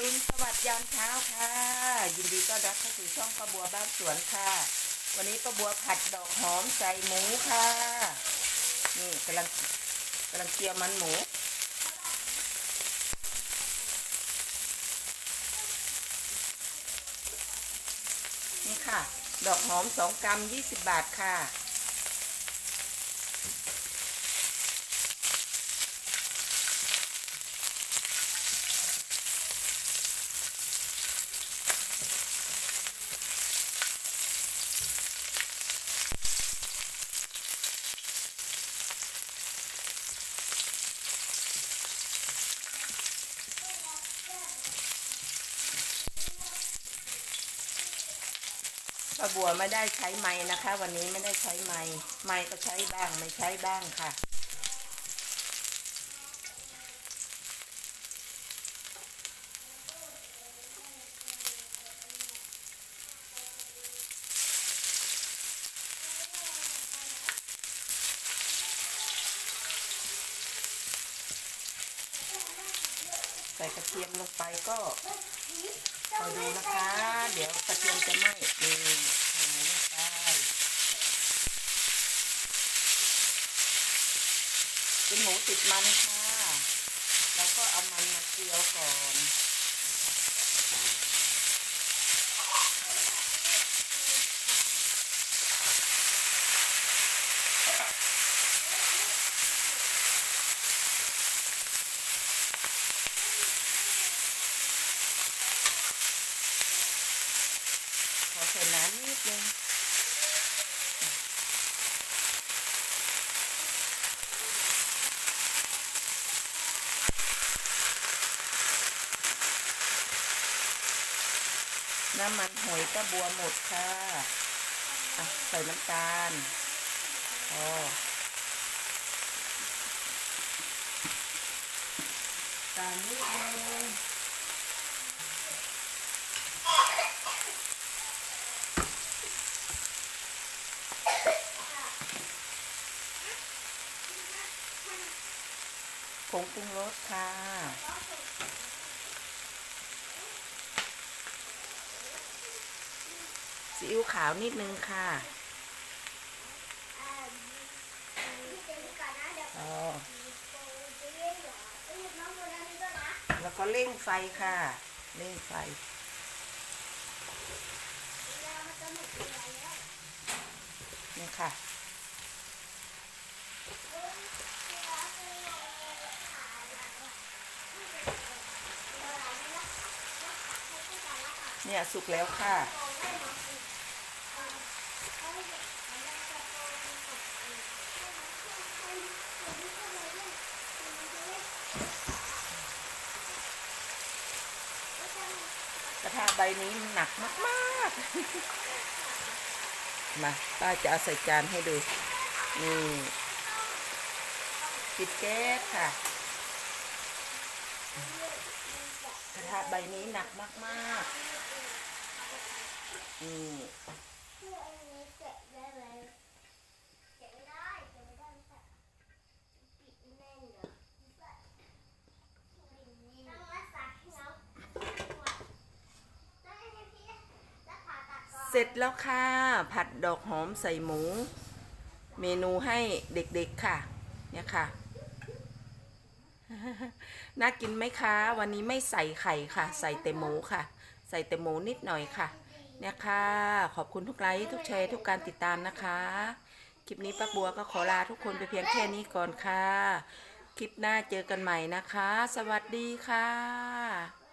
รุณสวัสดิ์ยามเช้าค่ะ ยินดีต้อนรับเข้าสู่ช่องป้าบัวบ้านสวนค่ะ วันนี้ป้าบัวผัดดอกหอมใส่หมูค่ะ นี่กำลังกำลังเคี่ยวมันหมู นี่ค่ะ ดอกหอมสองกรัมยี่สิบบาทค่ะ ป้าบัวไม่ได้ใช้ไม้นะคะ วันนี้ไม่ได้ใช้ไม้ไม้ก็ใช้บ้างไม่ใช้บ้างค่ะใส่กระเทียมลงไปก็ คอยดูนะคะ เดี๋ยวกระเทียมจะไหม้นี่ใส่ลงไปเป็นหมูติดมันค่ะ แล้วก็เอามันมาเจียวก่อน ขอใส่ น้ำนิดนึงน้ำมันหอยกระบัวหมดค่ะ อะ ใส่น้ำตาลพอตาลนิดนึง ผงปรุงรสค่ะ ซีอิ๊วขาวนิดนึงค่ะอ๋อแล้วก็เร่งไฟค่ะ เร่งไฟนี่ค่ะ เนี่ยสุกแล้วค่ะ กระทะใบนี้หนักมากๆ มาป้าจะเอาใส่จานให้ดู นี่ปิดแก๊สค่ะกระทะใบนี้หนักมาก ๆ นี่เสร็จแล้วค่ะ ผัดดอกหอมใส่หมู เมนูให้เด็กๆค่ะ เนี่ยค่ะ น่ากินไหมคะ วันนี้ไม่ใส่ไข่ค่ะ ใส่แต่หมูค่ะ ใส่แต่หมูนิดหน่อยค่ะ เนี่ยค่ะ ขอบคุณทุกไลค์ทุกแชร์ทุกการติดตามนะคะ คลิปนี้ป้าบัวก็ขอลาทุกคนไปเพียงแค่นี้ก่อนค่ะ คลิปหน้าเจอกันใหม่นะคะ สวัสดีค่ะ